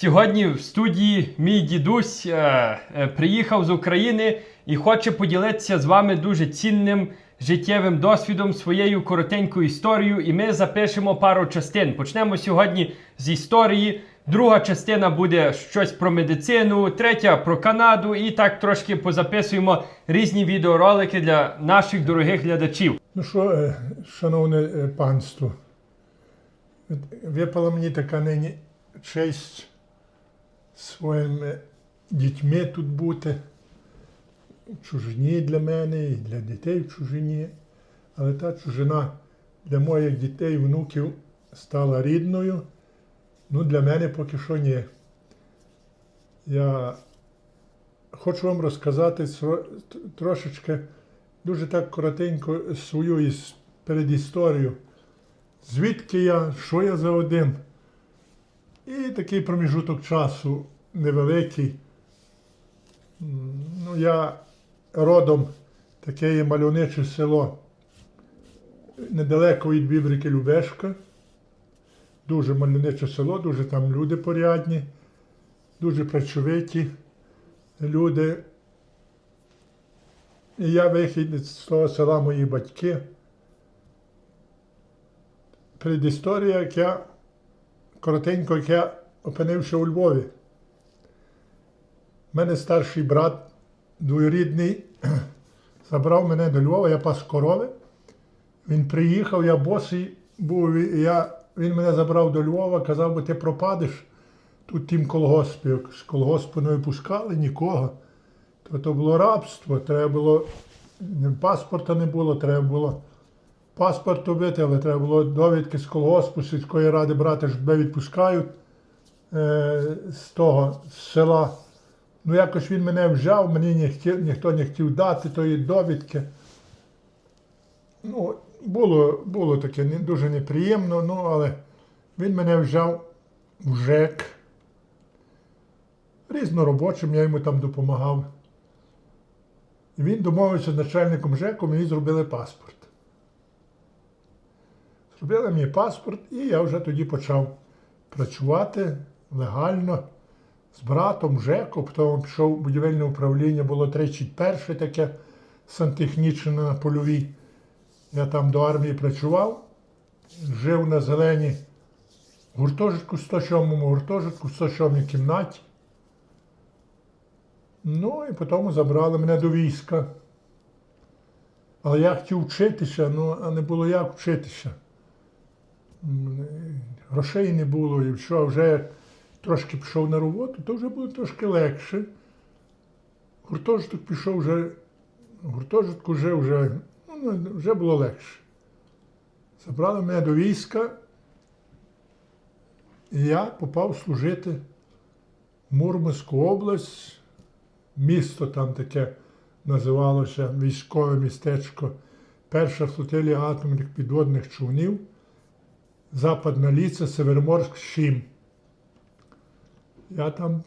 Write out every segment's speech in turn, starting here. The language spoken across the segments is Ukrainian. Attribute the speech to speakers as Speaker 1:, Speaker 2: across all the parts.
Speaker 1: Сьогодні в студії мій дідусь е, е, приїхав з України і хоче поділитися з вами дуже цінним життєвим досвідом, своєю коротенькою історією. І ми запишемо пару частин. Почнемо сьогодні з історії. Друга частина буде щось про медицину, третя про Канаду. І так трошки позаписуємо різні відеоролики для наших дорогих глядачів.
Speaker 2: Ну що, е, шановне е, панство, випала мені така нині честь своїми дітьми тут бути. Чужині для мене і для дітей в чужині. Але та чужина для моїх дітей, внуків стала рідною. Ну, для мене поки що ні. Я хочу вам розказати трошечки, дуже так коротенько свою іс- передісторію. Звідки я, що я за один. І такий проміжуток часу невеликий. Ну, я родом таке є мальовниче село недалеко від Бібрики Любешка. Дуже мальовниче село, дуже там люди порядні, дуже працьовиті люди. І я вихід з того села мої батьки. Предісторія, як я коротенько, як я опинився у Львові. У мене старший брат двоюрідний забрав мене до Львова, я пас корови. Він приїхав, я босий був, я, він мене забрав до Львова, казав, бо ти пропадеш. Тут тім колгоспі, з колгоспу не випускали нікого. То, то було рабство, треба було, паспорта не було, треба було паспорт робити, але треба було довідки з колгоспу, сільської ради брати, що тебе відпускають е, з того, з села. Ну, якось він мене взяв, мені хотів, ніхто не хотів дати тої довідки. Ну, було, було таке дуже неприємно, ну, але він мене взяв в ЖЕК. Різноробочим, я йому там допомагав. І він домовився з начальником ЖЕКу, мені зробили паспорт. Зробили мені паспорт, і я вже тоді почав працювати легально з братом ЖЕКу, потім пішов в будівельне управління, було 31 таке сантехнічне на польовій. Я там до армії працював, жив на зеленій гуртожитку 107-му гуртожитку, в 107 кімнаті. Ну і потім забрали мене до війська. Але я хотів вчитися, ну, а не було як вчитися. Грошей не було, і що вже трошки пішов на роботу, то вже було трошки легше. Гуртожиток пішов вже, гуртожитку вже, вже, ну, вже було легше. Забрали мене до війська, і я попав служити в Мурманську область. Місто там таке називалося військове містечко. Перша флотилія атомних підводних човнів. Западна ліца, Североморськ, Шім. Я там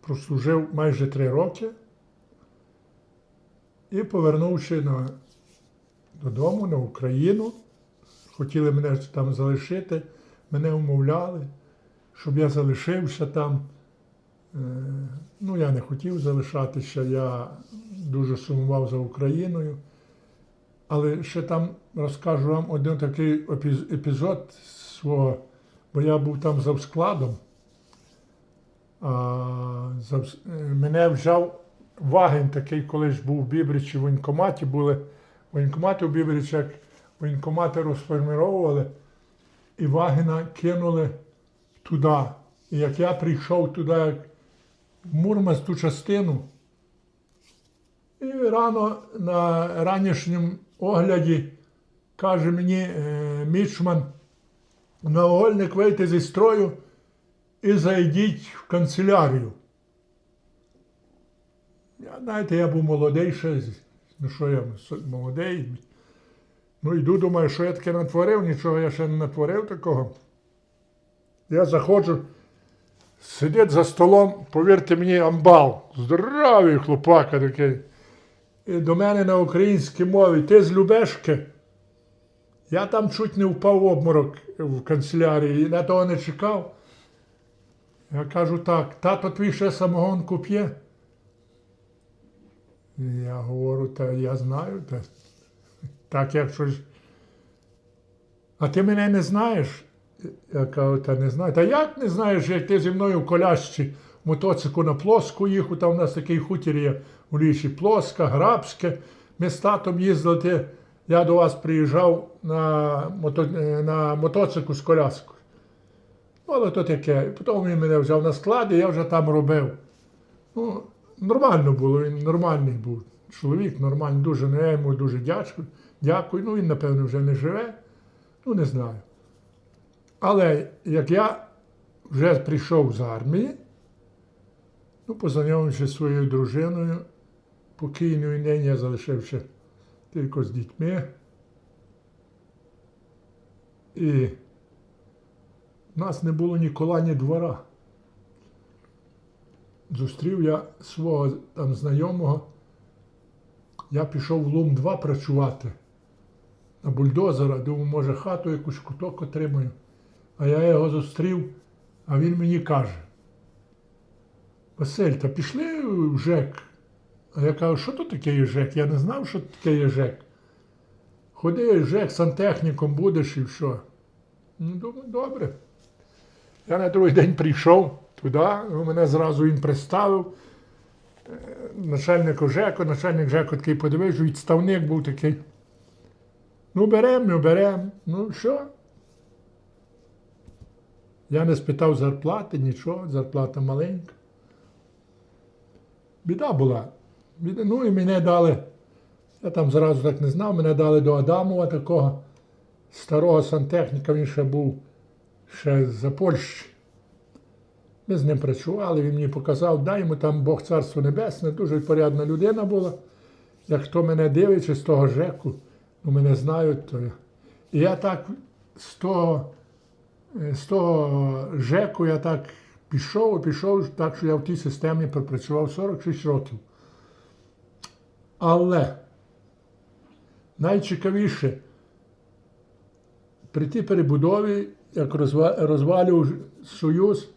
Speaker 2: прослужив майже три роки і повернувши на, додому, на Україну, хотіли мене там залишити, мене умовляли, щоб я залишився там. Е, Ну, я не хотів залишатися, я дуже сумував за Україною. Але ще там розкажу вам один такий епіз- епізод свого, бо я був там завскладом. А, завс- е, мене взяв вагін такий, колись був в Бібричі в воєнкоматі, були воєнкомати в Бібричі, як воєнкомати розформировували, і вагіна кинули туди. І як я прийшов туди, як в Мурманську частину, і рано на ранішньому огляді каже мені е, мічман, на огольник вийти зі строю і зайдіть в канцелярію. Я, знаєте, я був молодий ще, ну що я молодий. Ну йду, думаю, що я таке натворив, нічого я ще не натворив такого. Я заходжу, сидить за столом, повірте мені, амбал. Здоровий хлопака такий. І до мене на українській мові, ти з Любешки? Я там чуть не впав в обморок в канцелярії, я того не чекав. Я кажу так, тато твій ще самогонку п'є. Я говорю, та я знаю, та, так як щось. А ти мене не знаєш? Я кажу, та не знаю. Та як не знаєш, як ти зі мною в колясці мотоцику на плоску їхав, там у нас такий хутір є у лісі Плоска, Грабське. Ми з татом їздили, я до вас приїжджав на, мото, е, на мотоцику з коляскою. Ну, але то таке. Потім він мене взяв на складі, я вже там робив. Ну, нормально було, він нормальний був. Чоловік нормальний, дуже, ну, я йому дуже дякую. дякую. Ну, він, напевно, вже не живе. Ну, не знаю. Але як я вже прийшов з армії, ну, познайомився зі своєю дружиною, покійною нині я залишився тільки з дітьми. І в нас не було ні кола, ні двора. Зустрів я свого там знайомого. Я пішов в Лум 2 працювати на бульдозера, думав, може, хату якусь куток отримаю. А я його зустрів, а він мені каже: Василь, та пішли в ЖЕК. А я кажу, що то таке є ЖЕК? Я не знав, що таке є ЖЕК. Ходи, ЖЕК, сантехніком будеш і що. Ну, думаю, добре. Я на другий день прийшов туди, ну, мене зразу він представив. Е, Начальник ЖЕКу, начальник ЖЕКу такий подивився, відставник був такий. Ну, беремо, ну беремо. Ну що? Я не спитав зарплати, нічого, зарплата маленька. Біда була. Ну і мене дали, я там зразу так не знав, мене дали до Адамова такого старого сантехніка, він ще був ще за Польщі. Ми з ним працювали, він мені показав, дай йому там Бог Царство Небесне, дуже порядна людина була. Як хто мене дивиться з того ЖЕКу, ну мене знають, то я. І я так з того, з того ЖЕКу я так пішов, пішов, так що я в тій системі пропрацював 46 років. Але найцікавіше при тій перебудові, як розва- розвалював Союз,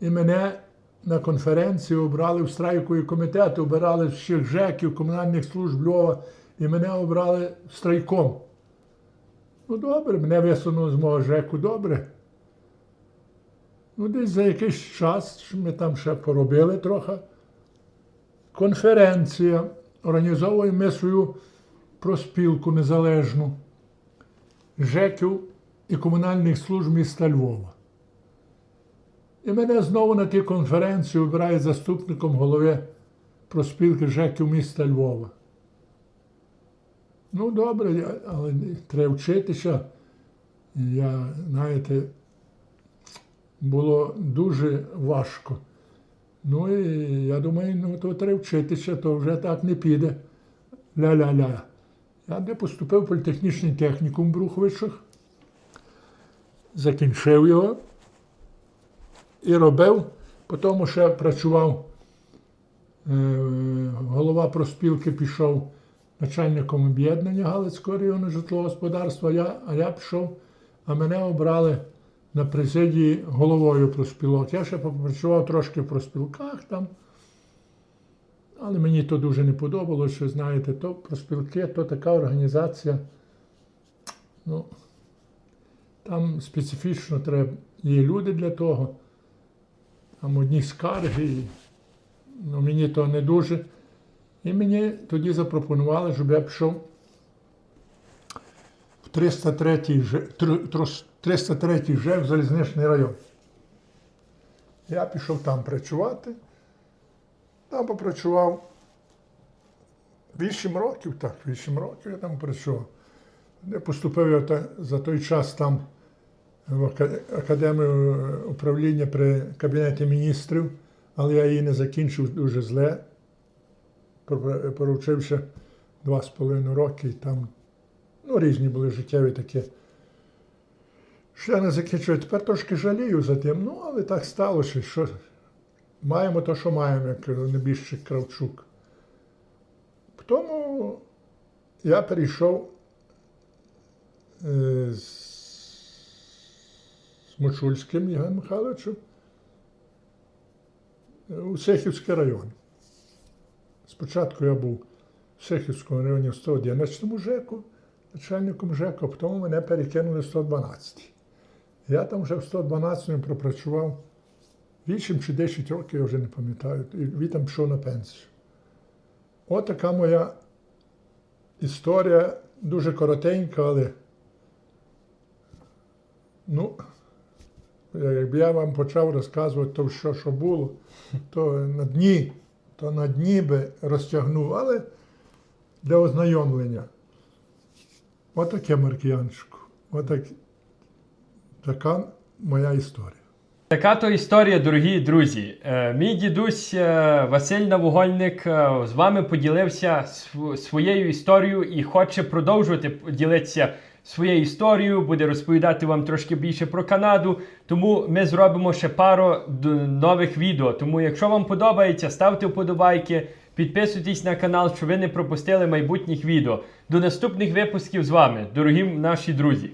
Speaker 2: і мене на конференцію обрали в страйковий комітет, обирали всіх ЖЕКів, комунальних служб Львова, і мене обрали страйком. Ну, добре, мене висунули з мого ЖЕКу, добре. Ну, десь за якийсь час ми там ще поробили трохи. Конференція. Організовуємо ми свою проспілку незалежну ЖЕКів і комунальних служб міста Львова. І мене знову на тій конференції обирають заступником голови проспілки ЖЕКів міста Львова. Ну, добре, але треба вчитися. Я, знаєте, було дуже важко. Ну і я думаю, ну то треба вчитися, то вже так не піде. Ля-ля-ля. Я де поступив в політехнічний технікум Бруховичах, закінчив його і робив, потім ще працював, е, голова проспілки пішов начальником об'єднання Галицького району житлового господарства, а я пішов, а мене обрали на президії головою проспілок. Я ще попрацював трошки в проспілках там. Але мені то дуже не подобалося, що знаєте, то проспілки, то така організація. Ну, там специфічно треба, є люди для того. Там одні скарги, і, ну, мені то не дуже. І мені тоді запропонували, щоб я пішов в 303 Ж- тр- 303 ЖЕК залізничний район. Я пішов там працювати. Там попрацював 8 років, так, 8 років я там працював. Я поступив я за той час там в академію е, управління при Кабінеті міністрів, але я її не закінчив дуже зле. Поручився два з половиною роки, і там ну, різні були життєві такі. Що я не закінчив. Тепер трошки жалію за тим, ну, але так сталося, що маємо то, що маємо, як небіжчик Кравчук. Тому я перейшов е, з Мочульським Євгеном Михайловичем у Сихівський район. Спочатку я був в Сихівському районі в 111 ЖЕКу, начальником ЖЕКу, а потім мене перекинули в 112. Я там вже в 112 пропрацював 8 чи 10 років, я вже не пам'ятаю, і відтам пішов на пенсію. От така моя історія, дуже коротенька, але ну, якби я вам почав розказувати то, що, що було, то на дні, то на дні би розтягнув, але для ознайомлення. Отаке Маркіянчику. Отак, така моя історія.
Speaker 1: Така то історія, дорогі друзі. Е, Мій дідусь е, Василь Навугольник е, з вами поділився своєю історією і хоче продовжувати ділитися своєю історією, буде розповідати вам трошки більше про Канаду. Тому ми зробимо ще пару нових відео. Тому, якщо вам подобається, ставте вподобайки, підписуйтесь на канал, щоб ви не пропустили майбутніх відео. До наступних випусків з вами, дорогі наші друзі.